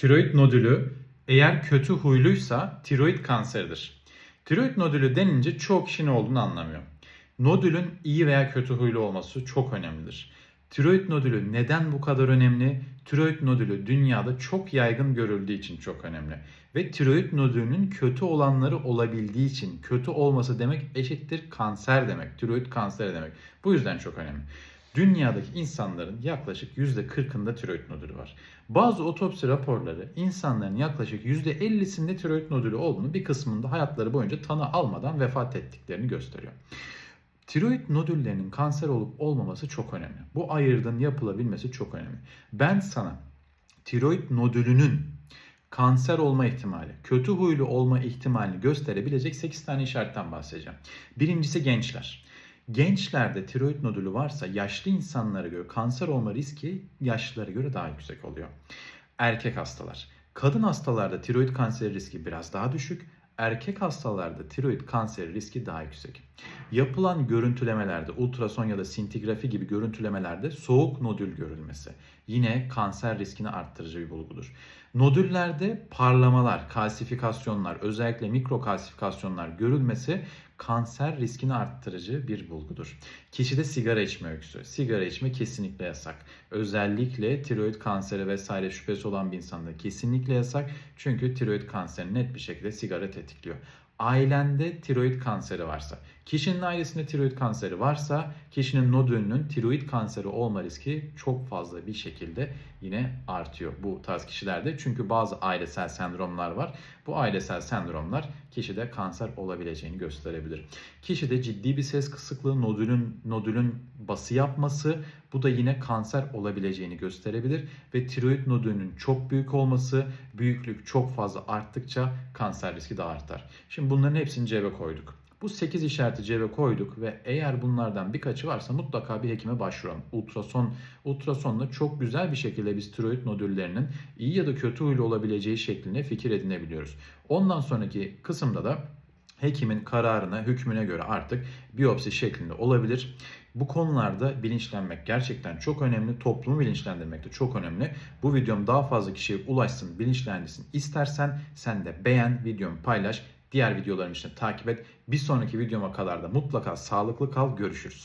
Tiroid nodülü eğer kötü huyluysa tiroid kanseridir. Tiroid nodülü denince çok kişi ne olduğunu anlamıyor. Nodülün iyi veya kötü huylu olması çok önemlidir. Tiroid nodülü neden bu kadar önemli? Tiroid nodülü dünyada çok yaygın görüldüğü için çok önemli. Ve tiroid nodülünün kötü olanları olabildiği için kötü olması demek eşittir kanser demek. Tiroid kanseri demek. Bu yüzden çok önemli. Dünyadaki insanların yaklaşık %40'ında tiroid nodülü var. Bazı otopsi raporları insanların yaklaşık %50'sinde tiroid nodülü olduğunu bir kısmında hayatları boyunca tanı almadan vefat ettiklerini gösteriyor. Tiroid nodüllerinin kanser olup olmaması çok önemli. Bu ayırdın yapılabilmesi çok önemli. Ben sana tiroid nodülünün kanser olma ihtimali, kötü huylu olma ihtimalini gösterebilecek 8 tane işaretten bahsedeceğim. Birincisi gençler. Gençlerde tiroid nodülü varsa yaşlı insanlara göre kanser olma riski yaşlılara göre daha yüksek oluyor. Erkek hastalar. Kadın hastalarda tiroid kanseri riski biraz daha düşük. Erkek hastalarda tiroid kanseri riski daha yüksek. Yapılan görüntülemelerde ultrason ya da sintigrafi gibi görüntülemelerde soğuk nodül görülmesi yine kanser riskini arttırıcı bir bulgudur. Nodüllerde parlamalar, kalsifikasyonlar, özellikle mikrokalsifikasyonlar görülmesi kanser riskini arttırıcı bir bulgudur. Kişide sigara içme öyküsü. Sigara içme kesinlikle yasak. Özellikle tiroid kanseri vesaire şüphesi olan bir insanda kesinlikle yasak. Çünkü tiroid kanserini net bir şekilde sigara tetikliyor. Ailende tiroid kanseri varsa, kişinin ailesinde tiroid kanseri varsa kişinin nodülünün tiroid kanseri olma riski çok fazla bir şekilde yine artıyor bu tarz kişilerde. Çünkü bazı ailesel sendromlar var. Bu ailesel sendromlar kişide kanser olabileceğini gösterebilir. Kişide ciddi bir ses kısıklığı, nodülün nodülün bası yapması bu da yine kanser olabileceğini gösterebilir ve tiroid nodülünün çok büyük olması, büyüklük çok fazla arttıkça kanser riski de artar. Şimdi bunların hepsini cebe koyduk. Bu 8 işareti cebe koyduk ve eğer bunlardan birkaçı varsa mutlaka bir hekime başvuralım. Ultrason ultrasonla çok güzel bir şekilde biz tiroid nodüllerinin iyi ya da kötü huylu olabileceği şeklinde fikir edinebiliyoruz. Ondan sonraki kısımda da hekimin kararına, hükmüne göre artık biyopsi şeklinde olabilir. Bu konularda bilinçlenmek gerçekten çok önemli. Toplumu bilinçlendirmek de çok önemli. Bu videom daha fazla kişiye ulaşsın, bilinçlendirsin istersen sen de beğen, videomu paylaş. Diğer videolarım için takip et. Bir sonraki videoma kadar da mutlaka sağlıklı kal. Görüşürüz.